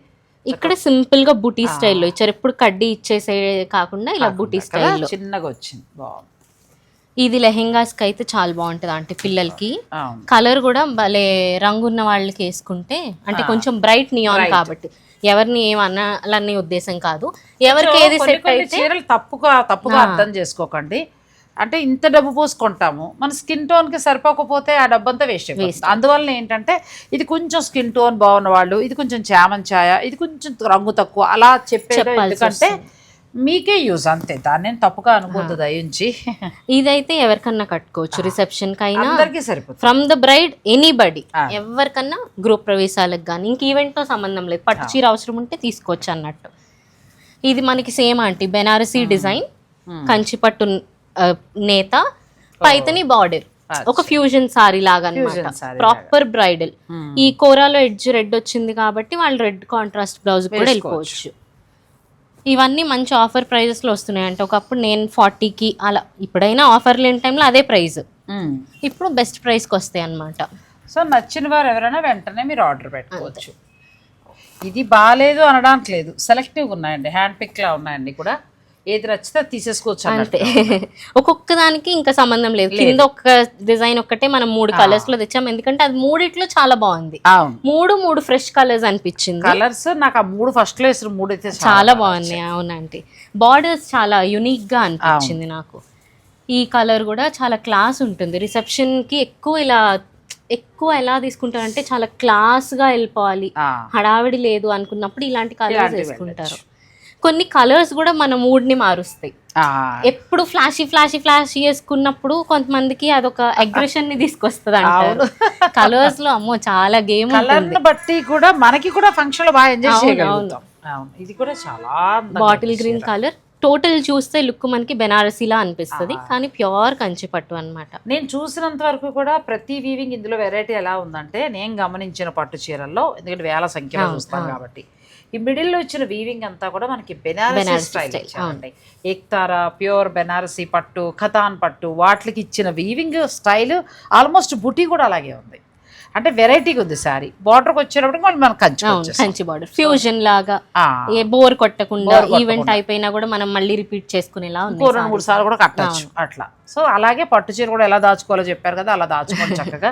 ఇక్కడ సింపుల్గా బుటీ స్టైల్లో ఇచ్చారు. ఎప్పుడు కడ్డీ ఇచ్చేసే కాకుండా ఇలా బుటీ స్టైల్లో చిన్నగా వచ్చింది. బాగుంది. ఇది లెహెంగాస్కి అయితే చాలా బాగుంటుంది అంటే పిల్లలకి. కలర్ కూడా భలే రంగు ఉన్న వాళ్ళకి వేసుకుంటే అంటే కొంచెం బ్రైట్ నియాన్ కాబట్టి. ఎవరిని ఏం అనాలనే ఉద్దేశం కాదు. ఎవరికి ఏది సెట్ అయితే చీరలు తప్పుగా తప్పుగా అర్థం చేసుకోకండి. అంటే ఇంత డబ్బు పోసుకుంటాము. మన స్కిన్ టోన్కి సరిపోకపోతే ఆ డబ్బు అంతా వేస్ట్ అయిపోతుంది. అందువల్ల ఏంటంటే ఇది కొంచెం స్కిన్ టోన్ బాగున్న వాళ్ళు ఇది కొంచెం చామన్ ఛాయ ఇది కొంచెం రంగు తక్కువ అలా చెప్పాల్సి ఎందుకంటే మీకే యూజ్ అంతే. దాన్ని నేను తప్పుగా అనుకోవద్దు దయించి ఇదైతే ఎవరికన్నా కట్టుకోవచ్చు రిసెప్షన్ కైనా అందరికీ సరిపోతుంది. ఫ్రమ్ ద బ్రైడ్ ఎనీబడి ఎవరికన్నా గ్రూప్ ప్రవేశాలకు కానీ ఇంక ఈవెంట్తో సంబంధం లేదు. పట్టు చీర అవసరం ఉంటే తీసుకోవచ్చు అన్నట్టు. ఇది మనకి same aunty Banarasi design Kanchi పట్టు నేత. పైతని బార్డర్ ఒక ఫ్యూజన్ సారీ లాగా. అనమాట ప్రాపర్ బ్రైడల్. ఈ కోరాలో ఎడ్జ్ రెడ్ వచ్చింది కాబట్టి వాళ్ళు రెడ్ కాంట్రాస్ట్ బ్లౌజ్ కూడా వెళ్ళిపోవచ్చు. ఇవన్నీ మంచి ఆఫర్ ప్రైజెస్లో వస్తున్నాయి. అంటే ఒకప్పుడు నేను ఫార్టీకి అలా ఇప్పుడైనా ఆఫర్ లేని టైంలో అదే ప్రైస్. ఇప్పుడు బెస్ట్ ప్రైస్కి వస్తాయి అన్నమాట. సో నచ్చిన వారు ఎవరైనా వెంటనే మీరు ఆర్డర్ పెట్టుకోవచ్చు. ఇది బాగాలేదు అనడానికి లేదు. సెలెక్టివ్గా ఉన్నాయండి. హ్యాండ్ పిక్లా ఉన్నాయండి కూడా. ఏది నచ్చితే తీసేసుకోవచ్చు అంతే. ఒక్కొక్క దానికి ఇంకా సంబంధం లేదు. కింద ఒక్క డిజైన్ ఒక్కటే మనం మూడు కలర్స్లో తెచ్చాం. ఎందుకంటే అది మూడిట్లో చాలా బాగుంది. మూడు మూడు ఫ్రెష్ కలర్స్ అనిపించింది. కలర్స్ నాకు ఆ మూడు ఫస్ట్లో వేసిన మూడు అయితే చాలా బాగున్నాయి. అవునండి బార్డర్స్ చాలా యునిక్గా అనిపించింది నాకు. ఈ కలర్ కూడా చాలా క్లాస్ ఉంటుంది. రిసెప్షన్కి ఎక్కువ ఇలా ఎక్కువ ఎలా తీసుకుంటారంటే చాలా క్లాస్గా వెళ్ళిపోవాలి హడావిడి లేదు అనుకున్నప్పుడు ఇలాంటి కలర్స్ వేసుకుంటారు. కొన్ని కలర్స్ కూడా మన మూడ్ని మారుస్తాయి. ఎప్పుడు ఫ్లాషీ ఫ్లాషీ ఫ్లాషీ వేసుకున్నప్పుడు కొంతమందికి అదొక అగ్రెషన్ని తీసుకొస్తుంది అంటారు కలర్స్లో అమ్మో చాలా గేమ్ కలర్ బట్టి కూడా మనకి కూడా ఫంక్షన్లో బాగా ఎంజాయ్ చేయగలుగుతాం. ఇది కూడా చాలా బాటిల్ గ్రీన్. కలర్ టోటల్ చూస్తే లుక్ మనకి బెనారసీలా అనిపిస్తుంది. కానీ ప్యూర్ కంచి పట్టు అన్నమాట. నేను చూసినంత వరకు కూడా ప్రతి వీవింగ్ ఇందులో వెరైటీ ఎలా ఉందంటే నేను గమనించిన పట్టు చీరల్లో ఎందుకంటే వేల సంఖ్యలో చూస్తాం కాబట్టి. ఈ మిడిల్లో ఇచ్చిన వీవింగ్ అంతా కూడా మనకి బెనారసీ స్టైల్ ఇచ్చారండి. ఏక్తారా ప్యూర్ బెనారసీ పట్టు ఖతాన్ పట్టు వాటికి ఇచ్చిన వీవింగ్ స్టైల్ ఆల్మోస్ట్ బుటీ కూడా అలాగే ఉంది. అంటే వెరైటీగా ఉంది సారీ బార్డర్కి వచ్చేటప్పటికి మళ్ళీ మనకు కంచి. కంచి బార్డర్ ఫ్యూజన్ లాగా ఏ బోర్ కొట్టకుండా. ఈవెంట్ అయిపోయినా కూడా మనం మళ్ళీ రిపీట్ చేసుకునేలా ఉంది రెండు మూడు సార్లు కూడా కట్టచ్చు అట్లా. సో అలాగే పట్టు చీర కూడా ఎలా దాచుకోవాలో చెప్పారు కదా అలా దాచుకోండి చక్కగా.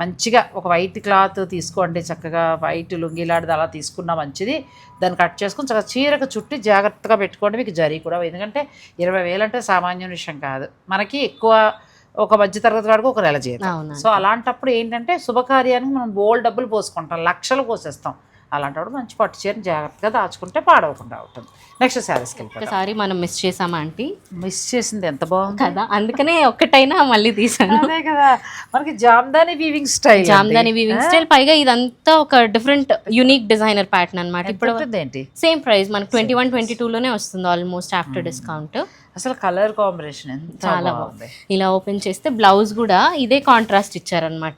మంచిగా ఒక వైట్ క్లాత్ తీసుకోండి చక్కగా వైట్ లుంగిలాంటిది అలా తీసుకున్నా మంచిది. దాన్ని కట్ చేసుకుని చక్కగా చీరకు చుట్టి జాగ్రత్తగా పెట్టుకోండి మీకు జరీ కూడా ఎందుకంటే ఇరవై వేలు అంటే సామాన్య విషయం కాదు. మనకి ఎక్కువ ఒక మధ్య తరగతి వాడికి ఒక నెల జీతం. సో అలాంటప్పుడు ఏంటంటే శుభకార్యానికి మనం బోల్ డబ్బులు పోసుకుంటాం. లక్షలు పోసేస్తాం. అలాంటప్పుడు మంచి పట్టు చీరని జాగ్రత్తగా దాచుకుంటే పాడవకుండా ఉంటుంది నెక్స్ట్ శారీస్కి వెళ్ళిపోతాం ఒకసారి మనం మిస్ చేసామా ఆంటీ? మిస్ చేసింది ఎంత బాగుంది. కదా అందుకనే ఒక్కటైనా మళ్ళీ తీసాను అదే కదా మనకి Jamdani weaving style Jamdani weaving style పైగా ఇదంతా ఒక డిఫరెంట్ యునిక్ డిజైనర్ ప్యాటర్న్ ఇప్పుడు ఇప్పుడు ఏంటి? సేమ్ ప్రైస్ మనకు ట్వంటీ వన్ ట్వంటీ లోనే వస్తుంది ఆల్మోస్ట్ ఆఫ్టర్ డిస్కౌంట్ అసలు కలర్ కాంబినేషన్ చాలా బాగుంది. ఇలా ఓపెన్ చేస్తే బ్లౌజ్ కూడా ఇదే కాంట్రాస్ట్ ఇచ్చారనమాట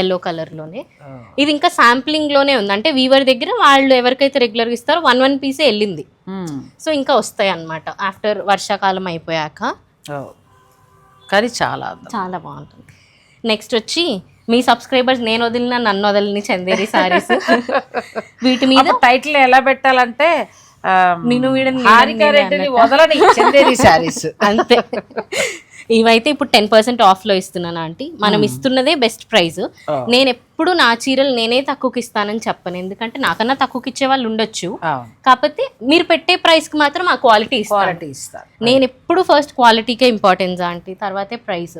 ఎల్లో కలర్లోనే. ఇది ఇంకా శాంప్లింగ్లోనే ఉంది. అంటే వీవర్ దగ్గర వాళ్ళు ఎవరికైతే రెగ్యులర్గా ఇస్తారో వన్ వన్ పీసే వెళ్ళింది. సో ఇంకా వస్తాయి అన్నమాట ఆఫ్టర్ వర్షాకాలం అయిపోయాక. కానీ చాలా చాలా బాగుంటుంది. నెక్స్ట్ వచ్చి మీ సబ్స్క్రైబర్స్ నేను వదిలిన నన్ను వదిలిన చందేరి సారీస్ వీటి మీద టైటిల్ ఎలా పెట్టాలంటే హారిక నేనే రెడ్డిని వదలని చందేరి శారీస్. అంతే. ఇవైతే ఇప్పుడు టెన్ పర్సెంట్ ఆఫ్లో ఇస్తున్నాను ఆంటీ. మనం ఇస్తున్నదే బెస్ట్ ప్రైస్ నేను ఎప్పుడు నా చీరలు నేనే తక్కువకి ఇస్తానని చెప్పను. ఎందుకంటే నాకన్నా తక్కువకి ఇచ్చే వాళ్ళు ఉండొచ్చు. కాకపోతే మీరు పెట్టే ప్రైస్కి మాత్రం ఆ క్వాలిటీ ఇస్తాను. క్వాలిటీ ఇస్తారు నేను ఎప్పుడు ఫస్ట్ క్వాలిటీకే ఇంపార్టెన్స్ ఆంటీ. తర్వాతే ప్రైస్.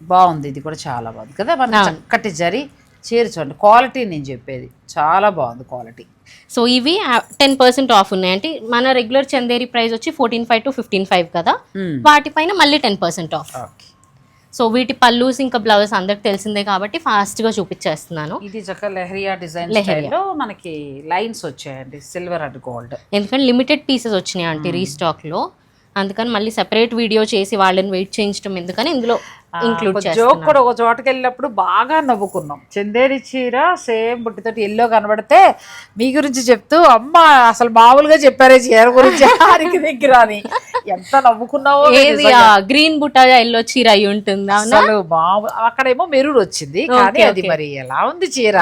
బాగుంది. ఇది కూడా చాలా బాగుంది కదా. మన చక్కటి జరి చీర చూడండి క్వాలిటీ నేను చెప్పేది. చాలా బాగుంది క్వాలిటీ సో ఇవి టెన్ పర్సెంట్ ఆఫ్ ఉన్నాయి. అంటే మన రెగ్యులర్ చందేరి ప్రైస్ వచ్చి fourteen five to fifteen five కదా? వాటిపైన మళ్ళీ టెన్ పర్సెంట్ ఆఫ్ సో వీటి పల్లూస్ ఇంకా బ్లౌజెస్ అందరికి తెలిసిందే కాబట్టి ఫాస్ట్గా చూపించేస్తున్నాను. ఇది చక్కగా లెహరియా డిజైన్ మనకి లైన్స్ వచ్చాయండి సిల్వర్ అండ్ గోల్డ్ ఎందుకంటే లిమిటెడ్ పీసెస్ వచ్చినాయి ఆంటీ రీస్టాక్లో. అందుకని మళ్ళీ సెపరేట్ వీడియో చేసి వాళ్ళని వెయిట్ చేయించడం ఎందుకని ఇందులో ఇంక్లూడ్ జోక్ కూడా ఒక చోటకి వెళ్ళినప్పుడు బాగా నవ్వుకున్నాం. చందేరి చీర సేమ్ బుట్టితోటి ఎల్లో కనబడితే మీ గురించి చెప్తూ అమ్మ అసలు మామూలుగా చెప్పారే చీర గురించి హారికి దగ్గర అని. ఎంత నవ్వుకున్నావో ఏది గ్రీన్ బుట్టా ఎల్లో చీర అయి ఉంటుంది? అసలు మామూలు అక్కడేమో మెరూన్ వచ్చింది కానీ అది మరి ఎలా ఉంది చీర.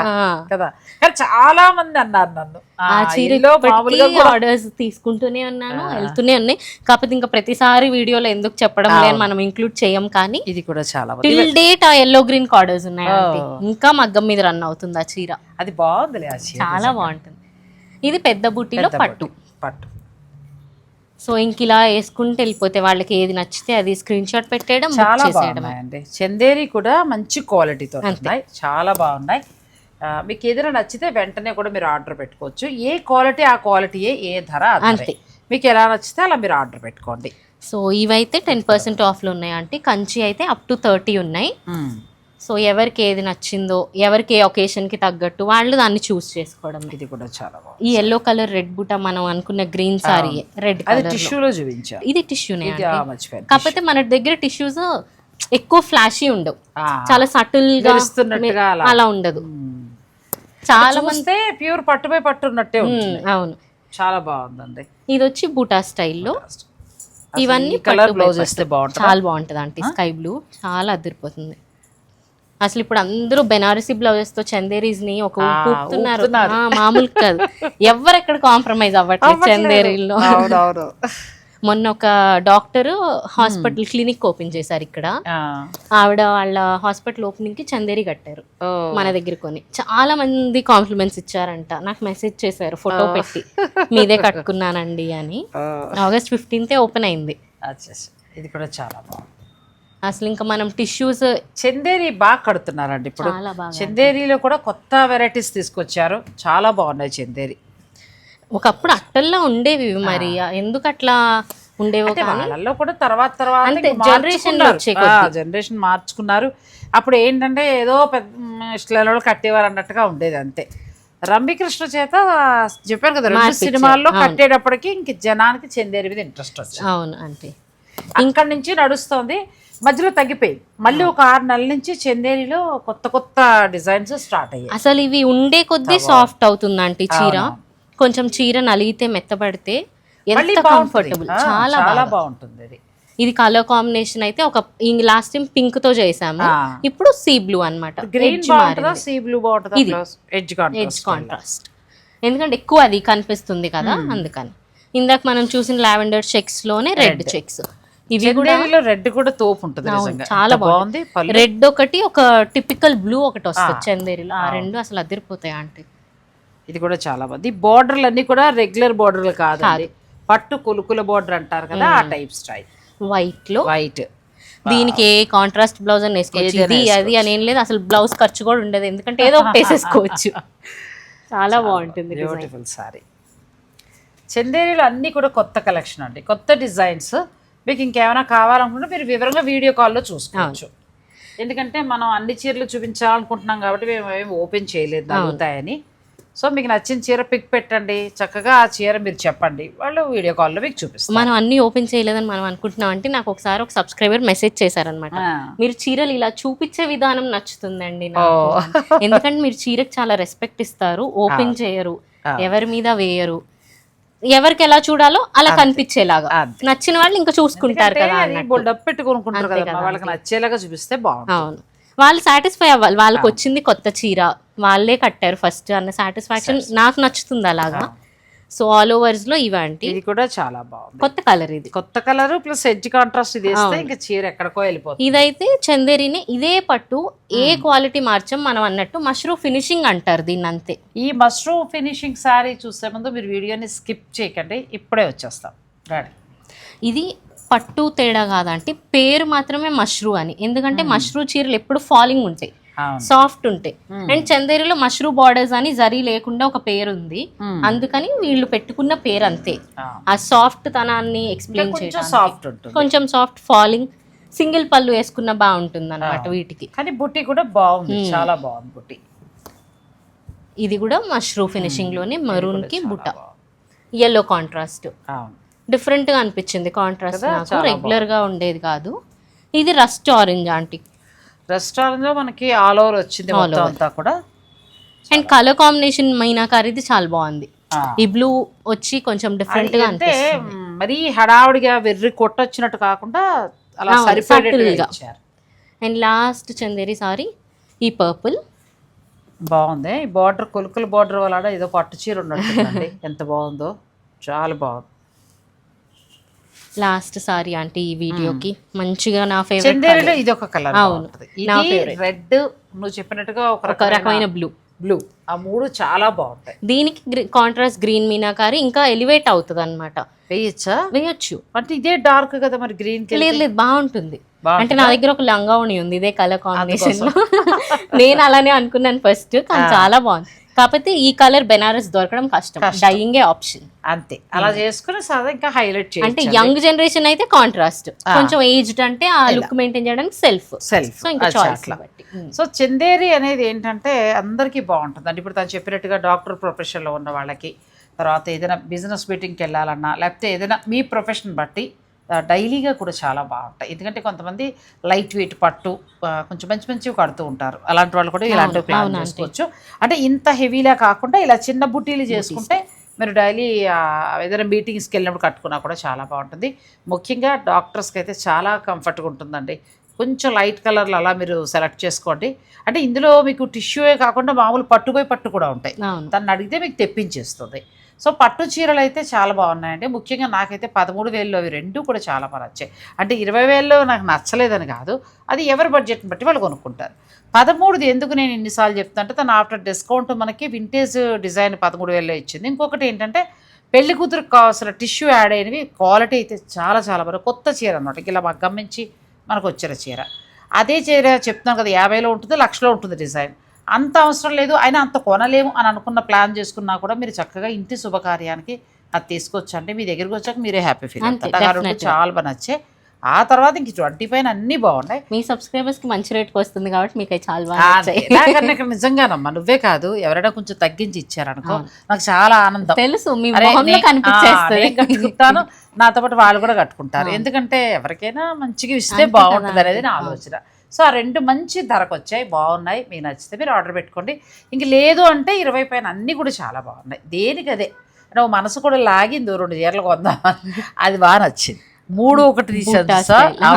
కదా. కానీ చాలా మంది అన్నారు నన్ను. ఆ, ఆ చీర yellow మామూలుగా ఇప్పటికీ ఆర్డర్స్ తీసుకుంటూనే ఉన్నాను వెళ్తూనే ఉన్నాయి. కాకపోతే ఇంకా ప్రతిసారి వీడియోలో ఎందుకు చెప్పడం లేని మనం ఇంక్లూడ్ చేయం కానీ ఇది కూడా చాలా బాగుంది. టిల్ డేట్ ఆ ఎల్లో గ్రీన్ ఆర్డర్స్ ఉన్నాయి ఆంటీ. ఇంకా మగ్గం మీద రన్ అవుతుంది ఆ చీర. అది బాగుందిలే ఆ చీర చాలా బాగుంటుంది. ఇది పెద్ద బుట్టిలో పట్టు. పట్టు. సో ఇంక ఇలా వేసుకుంటూ వెళ్ళిపోతే వాళ్ళకి ఏది నచ్చితే అది స్క్రీన్ షాట్ పెట్టేయడం చాలా బాగున్నాయండి. చందేరి కూడా మంచి క్వాలిటీతో ఉన్నాయి. చాలా బాగున్నాయి. మీకు ఏదైనా నచ్చితే వెంటనే కూడా మీరు ఆర్డర్ పెట్టుకోవచ్చు. ఏ క్వాలిటీ ఆ క్వాలిటీయే ఏ ధరే. అంతే. మీకు ఎలా నచ్చితే అలా మీరు ఆర్డర్ పెట్టుకోండి. సో ఇవైతే టెన్ పర్సెంట్ ఆఫ్లో ఉన్నాయి అంటే కంచి అయితే అప్ టు థర్టీ ఉన్నాయి. సో ఎవరికి ఏది నచ్చిందో ఎవరికి ఏ ఒకేషన్కి తగ్గట్టు వాళ్ళు దాన్ని చూస్ చేసుకోవడం. ఇది కూడా చాలా ఈ ఎల్లో కలర్ రెడ్ బుట్ట మనం అనుకున్న గ్రీన్ సారీ రెడ్ టిష్యూలో చూపించారు. ఇది టిష్యూనే మర్చిపోయాను కాకపోతే మన దగ్గర టిష్యూస్ ఎక్కువ ఫ్లాషీ ఉండవు. చాలా సటిల్గా అలా. ఉండదు. చాలా చూస్తే ప్యూర్ పట్టుపై పట్టు ఉన్నట్టే ఉంటుంది. ఉమ్, అవును. చాలా బాగుందండి. ఇది వచ్చి బూటా స్టైల్లో ఇవన్నీ కలర్ బ్లౌజ్ వేస్తే. బాగుంటుంది? చాలా బాగుంటుంది ఆంటీ స్కై బ్లూ. చాలా అదిరిపోతుంది అసలు ఇప్పుడు అందరూ బెనారసీ బ్లౌజెస్తో చందేరీస్ని ఒక ఊపు ఊపుతున్నారు మామూలు కాదు. ఎవరు ఎక్కడ కాంప్రమైజ్ అవ్వట్లేదు చందేరీలో అవునవును. మొన్న ఒక డాక్టర్ హాస్పిటల్ క్లినిక్ ఓపెన్ చేశారు ఇక్కడ. ఆవిడ వాళ్ళ హాస్పిటల్ ఓపెనింగ్కి చందేరి కట్టారు. మన దగ్గర కొని చాలా మంది కాంప్లిమెంట్స్ ఇచ్చారంట. నాకు మెసేజ్ చేశారు ఫోటో పెట్టి. మీదే కట్టుకున్నానండి అని. ఆగస్ట్ ఫిఫ్టీన్త్ ఓపెన్ అయింది. ఇది కూడా చాలా బాగుంది. అసలు ఇంకా మనం టిష్యూస్ చందేరి బాగా కడుతున్నారండి ఇప్పుడు. చందేరిలో కూడా కొత్త వెరైటీస్ తీసుకొచ్చారు. చాలా బాగున్నాయి చందేరి. ఒకప్పుడు అట్టల్లో ఉండేవి మరి. ఎందుకు అట్లా ఉండేవో వాళ్ళల్లో కూడా తర్వాత తర్వాత ఆ, జనరేషన్ మార్చుకున్నారు. అప్పుడు ఏంటంటే ఏదో పెద్ద ఇష్టలలో కట్టేవారు అన్నట్టుగా ఉండేది అంతే. రమ్యకృష్ణ చేత చెప్పాను కదా రెండు. సినిమాల్లో కట్టేటప్పటికి ఇంక జనానికి చందేరి మీద ఇంట్రెస్ట్ వచ్చింది. అవును అంటే అక్కడి నుంచి నడుస్తోంది మధ్యలో తగ్గిపోయింది. మళ్ళీ ఒక ఆరు నెలల నుంచి చందేరిలో కొత్త కొత్త డిజైన్స్ స్టార్ట్ అయ్యాయి. అసలు ఇవి ఉండే కొద్దీ సాఫ్ట్ అవుతుంది అంటే చీర కొంచెం చీర నలిగితే మెత్తబడితే ఎంత. కంఫర్టబుల్ చాలా చాలా బాగా బాగుంటుంది అది. ఇది కలర్ కాంబినేషన్ అయితే ఒక లాస్ట్ టైం పింక్తో చేసాము. ఇప్పుడు సీ బ్లూ అనమాట గ్రీన్ బాగుంటుందా సీ బ్లూ బాగుంటుందా ఇది. ఎడ్జ్ ఎడ్జ్ కాంట్రాస్ట్ ఎందుకంటే ఎక్కువ అది కనిపిస్తుంది కదా అందుకని. ఇందాక మనం చూసిన లావెండర్ చెక్స్లోనే రెడ్ చెక్స్ ఇవి కూడా రెడ్ కూడా తోపు ఉంటుంది చాలా బాగుంది? రెడ్ ఒకటి ఒక టిపికల్ బ్లూ ఒకటి వస్తుంది చందేరిలో. ఆ రెండు అసలు అదిరిపోతాయి అంటే ఇది కూడా చాలా బాగుంది బోర్డర్లు అన్ని కూడా రెగ్యులర్ బోర్డర్లు కాదండి. పట్టు కులుకుల బోర్డర్ అంటారు కదా ఆ టైప్ స్టైల్. వైట్లో? వైట్ దీనికి ఏ కాంట్రాస్ట్ బ్లౌజ్ అని వేసుకోవచ్చు. ఇది అది అని ఏం లేదు అసలు బ్లౌజ్ ఖర్చు కూడా ఉండదు. ఎందుకంటే ఏదో ఒకటి వేసేసుకోవచ్చు. చాలా బాగుంటుంది. బ్యూటిఫుల్ సారీ చందేరిలో అన్ని కూడా కొత్త కలెక్షన్ అండి. కొత్త డిజైన్స్ మీకు ఇంకేమైనా కావాలనుకుంటే మీరు వివరంగా వీడియో కాల్లో చూసుకోవచ్చు. ఎందుకంటే మనం అన్ని చీరలు చూపించాలనుకుంటున్నాం కాబట్టి మేము ఏమి ఓపెన్ చేయలేదు నలుగుతాయని సో మీకు నచ్చిన చీర పిక్ పెట్టండి. చక్కగా ఆ చీర మీరు చెప్పండి. వాళ్ళు వీడియో కాల్లో మీకు చూపిస్తారు. మనం అన్ని ఓపెన్ చేయలేదని మనం అనుకుంటున్నాం అంటే నాకు ఒకసారి ఒక సబ్స్క్రైబర్ మెసేజ్ చేశారనమాట. మీరు చీరలు ఇలా చూపించే విధానం నచ్చుతుందండి. ఎందుకంటే మీరు చీరకు చాలా రెస్పెక్ట్ ఇస్తారు. ఓపెన్ చేయరు. ఎవరి మీద వేయరు. ఎవరికి ఎలా చూడాలో అలా కనిపించేలాగా. నచ్చిన వాళ్ళు ఇంకా చూసుకుంటారు కదా పెట్టుకొనుకుంటారు కదా వాళ్ళకి నచ్చేలాగా చూపిస్తే బాగుంటుంది. అవును. వాళ్ళు సాటిస్ఫై అవ్వాలి. వాళ్ళకి వచ్చింది కొత్త చీర. వాళ్ళే కట్టారు ఫస్ట్ అన్న సాటిస్ఫాక్షన్ నాకు నచ్చుతుంది అలాగా. సో ఆల్ ఓవర్స్లో ఇవంటి. ఇది కూడా చాలా బాగుంది. కొత్త కలర్ ఇది. కొత్త కలర్ ప్లస్ ఎడ్జ్ కాంట్రాస్ట్ ఇది వేస్తే ఇంకా చీర ఎక్కడికో వెళ్ళిపోతుంది. ఇదైతే చందేరిని ఇదే పట్టు ఏ క్వాలిటీ మార్చం మనం అన్నట్టు మష్రూమ్ ఫినిషింగ్ అంటారు దీన్ని అంతే. ఈ మష్రూమ్ ఫినిషింగ్ సారీ చూసే ముందు మీరు వీడియోని స్కిప్ చేయకండి. ఇప్పుడే వచ్చేస్తాం. రెడీ ఇది పట్టు తేడా కాదంటే పేరు మాత్రమే మష్రూ అని. ఎందుకంటే మష్రూ చీరలు ఎప్పుడు ఫాలింగ్ ఉంటాయి. సాఫ్ట్ ఉంటాయి అండ్ చందేరిలో మష్రూ బార్డర్స్ అని జరీ లేకుండా ఒక పేరు ఉంది. అందుకని వీళ్ళు పెట్టుకున్న పేరు అంతే ఆ. సాఫ్ట్ తనాన్ని ఎక్స్ప్లెయిన్ చేయడం సాఫ్ట్ ఉంటుంది. కొంచెం సాఫ్ట్ ఫాలింగ్ సింగిల్ పళ్ళు వేసుకున్న బాగుంటుంది అనమాట వీటికి. కానీ బుట్టి కూడా బాగుంది చాలా బాగుంది బుట్టి. ఇది కూడా మష్రూ ఫినిషింగ్లోనే మరూన్కి బుట్ట. ఎల్లో కాంట్రాస్ట్ డిఫరెంట్గా అనిపించింది కాంట్రాస్ట్? నాకు. రెగ్యులర్గా ఉండేది కాదు. ఇది రస్ట్ ఆరెంజ్ ఆంటీ. రెస్టారెంట్లో మనకి ఆల్ ఓవర్ వచ్చింది మొత్తం అంతా కూడా. అండ్ కలర్ కాంబినేషన్ మైనాకార్ ఇది చాలా బాగుంది. ఈ బ్లూ వచ్చి కొంచెం డిఫరెంట్గా అంటే మరీ హడావుడిగా వెర్రి కొట్టొచ్చినట్టు కాకుండా అలా సరిపడేట్టుగా అండ్ లాస్ట్ చందేరి సారీ ఈ పర్పుల్ బాగుంది. ఈ బార్డర్ కొలుకుల బార్డర్ వల్ల ఏదో పట్టు చీర ఉన్నట్టుందండి. ఎంత బాగుందో. చాలా బాగుంది. లాస్ట్ సారీ ఆంటీ ఈ వీడియోకి. మంచిగా నా ఫేవరెట్ ఇది ఒక కలర్ అవును. నా favorite. రెడ్ నువ్వు చెప్పినట్టుగా ఒక రకమైన బ్లూ బ్లూ ఆ మూడు చాలా బాగుంటాయి. దీనికి కాంట్రాస్ట్ గ్రీన్ మీనాకారి ఇంకా ఎలివేట్ అవుతుంది అనమాట వేయచ్చా? వేయొచ్చు. అంటే ఇదే డార్క్ కదా మరి గ్రీన్ లేదు లేదు బాగుంటుంది? అంటే నా దగ్గర ఒక లంగావణి ఉంది ఇదే కలర్ కాంబినేషన్ నేను అలానే అనుకున్నాను ఫస్ట్ కానీ చాలా బాగుంది. కాకపోతే ఈ కలర్ బెనారస్ దొరకడం కష్టం. డైయింగే ఆప్షన్ అంతే. అలా చేసుకుని సాదా ఇంకా హైలైట్ అంటే చేయండి యంగ్ జనరేషన్ అయితే కాంట్రాస్ట్ కొంచెం ఏజ్డ్ అంటే ఆ లుక్ మెయింటైన్ చేయడానికి సెల్ఫ్ సెల్ఫ్ సో ఇంకా చాయిస్ బట్టి. సో చందేరి అనేది ఏంటంటే అందరికీ బాగుంటుంది. అంటే ఇప్పుడు తను చెప్పినట్టుగా డాక్టర్ ప్రొఫెషన్లో ఉన్న వాళ్ళకి తర్వాత ఏదైనా బిజినెస్ మీటింగ్కి వెళ్ళాలన్నా లేకపోతే ఏదైనా మీ ప్రొఫెషన్ బట్టి డైలీగా కూడా చాలా బాగుంటాయి. ఎందుకంటే కొంతమంది లైట్ వెయిట్ పట్టు కొంచెం మంచి మంచివి కడుతూ ఉంటారు. అలాంటి వాళ్ళు కూడా ఇలాంటివి ప్లాన్ చేసుకోవచ్చు. అంటే ఇంత హెవీలా కాకుండా ఇలా చిన్న బుట్టీలు చేసుకుంటే మీరు డైలీ ఏదైనా మీటింగ్స్కి వెళ్ళినప్పుడు కట్టుకున్నా కూడా చాలా బాగుంటుంది. ముఖ్యంగా డాక్టర్స్కి అయితే చాలా కంఫర్ట్గా ఉంటుందండి. కొంచెం లైట్ కలర్లు అలా మీరు సెలెక్ట్ చేసుకోండి. అంటే ఇందులో మీకు టిష్యూయే కాకుండా మామూలు పట్టుపోయి పట్టు కూడా ఉంటాయి. తను అడిగితే మీకు తెప్పించేస్తుంది. సో పట్టు చీరలు అయితే చాలా బాగున్నాయండి. ముఖ్యంగా నాకైతే పదమూడు వేలలో అవి రెండు కూడా చాలా బాగా నచ్చాయి. అంటే ఇరవై వేల్లో నాకు నచ్చలేదని కాదు. అది ఎవరి బడ్జెట్ని బట్టి వాళ్ళు కొనుక్కుంటారు. పదమూడుది ఎందుకు నేను ఇన్నిసార్లు చెప్తాను అంటే తను ఆఫ్టర్ డిస్కౌంట్ మనకి వింటేజ్ డిజైన్ పదమూడు వేలలో ఇచ్చింది. ఇంకొకటి ఏంటంటే పెళ్ళి కూతురుకు కావాల్సిన టిష్యూ యాడ్ అయినవి క్వాలిటీ అయితే చాలా చాలా బాగా కొత్త చీర అనమాట ఇలా మాకు గమనించి మనకు వచ్చిన చీర. అదే చీర చెప్తున్నాను కదా యాభైలో ఉంటుంది లక్షలో ఉంటుంది డిజైన్. అంత అవసరం లేదు అయినా అంత కొనలేము అని అనుకున్న ప్లాన్ చేసుకున్నా కూడా మీరు చక్కగా ఇంటి శుభకార్యానికి అది తీసుకొచ్చండి. మీ దగ్గరికి వచ్చాక మీరే హ్యాపీ ఫీల్ అవుతారు. చాలా బాగా నచ్చాయి ఆ తర్వాత ఇంక ట్వంటీ పైన అన్నీ బాగున్నాయి. మీ సబ్స్క్రైబర్స్కి మంచి రేట్కి వస్తుంది కాబట్టి మీకు చాలా బాగా నిజంగానమ్మా నువ్వే కాదు ఎవరైనా కొంచెం తగ్గించి ఇచ్చారనుకో నాకు చాలా ఆనందం. తెలుసు మీ అరే, మొహంలో నే- ఆ, కనిపించేస్తుంది నేను కట్టుకుంటాను నాతో పాటు వాళ్ళు కూడా కట్టుకుంటారు. ఎందుకంటే ఎవరికైనా మంచిగా ఇస్తే బాగుంటుంది అనేది నా ఆలోచన. సో ఆ రెండు మంచి ధరకు వచ్చాయి బాగున్నాయి. మీకు నచ్చితే మీరు ఆర్డర్ పెట్టుకోండి. ఇంక లేదు అంటే ఇరవై పైన అన్నీ కూడా చాలా బాగున్నాయి. దేనికి అదే? నువ్వు మనసు కూడా లాగింది రెండు చీరలు కొందాం అది బాగా నచ్చింది. మూడు ఒకటి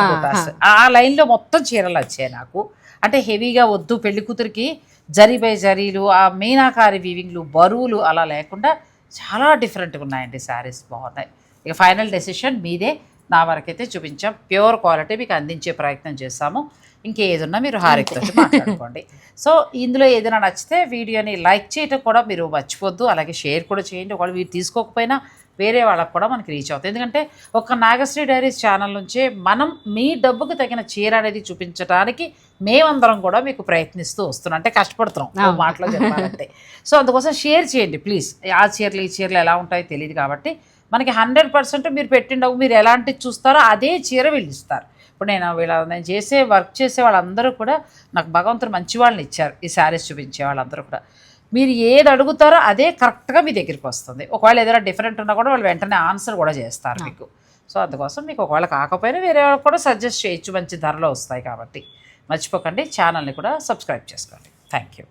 బుట్టాస్. ఆ లైన్లో మొత్తం చీరలు వచ్చాయి నాకు. అంటే హెవీగా వద్దు పెళ్ళి కూతురికి జరీ బై జరీలు ఆ మీనాకారి వీవింగ్లు బరువులు అలా లేకుండా చాలా డిఫరెంట్గా ఉన్నాయండి శారీస్. బాగున్నాయి. ఇక ఫైనల్ డెసిషన్ మీదే. నా వరకైతే చూపించాం. ప్యూర్ క్వాలిటీ మీకు అందించే ప్రయత్నం చేస్తాము. ఇంకేదున్నా మీరు హారికతో మాట్లాడుకోండి. సో ఇందులో ఏదైనా నచ్చితే వీడియోని లైక్ చేయటం కూడా మీరు మర్చిపోద్దు. అలాగే షేర్ కూడా చేయండి. ఒకవేళ మీరు తీసుకోకపోయినా వేరే వాళ్ళకి కూడా మనకి రీచ్ అవుతుంది. ఎందుకంటే ఒక నాగశ్రీ డైరీస్ ఛానల్ నుంచే మనం మీ డబ్బుకు తగిన చీర అనేది చూపించడానికి మేమందరం కూడా మీకు ప్రయత్నిస్తూ వస్తున్నాం. అంటే కష్టపడుతున్నాం మాటలో చెప్పాలంటే. సో అందుకోసం షేర్ చేయండి ప్లీజ్. ఆ చీరలు ఈ చీరలు ఎలా ఉంటాయో తెలియదు కాబట్టి. మనకి హండ్రెడ్ పర్సెంట్ మీరు పెట్టిండవు. మీరు ఎలాంటిది చూస్తారో అదే చీర వీళ్ళు ఇస్తారు. ఇప్పుడు నేను వీళ్ళ నేను చేసే వర్క్ చేసే వాళ్ళందరూ కూడా నాకు భగవంతుడు మంచి వాళ్ళని ఇచ్చారు. ఈ శారీస్ చూపించే వాళ్ళందరూ కూడా. మీరు ఏది అడుగుతారో అదే కరెక్ట్గా మీ దగ్గరికి వస్తుంది. ఒకవేళ ఏదైనా డిఫరెంట్ ఉన్నా కూడా వాళ్ళు వెంటనే ఆన్సర్ కూడా చేస్తారు మీకు. సో అందుకోసం మీకు ఒకవేళ కాకపోయినా వేరే వాళ్ళకి కూడా సజెస్ట్ చేయొచ్చు. మంచి ధరలో వస్తాయి కాబట్టి. మర్చిపోకండి. ఛానల్ని కూడా సబ్స్క్రైబ్ చేసుకోండి. Thank you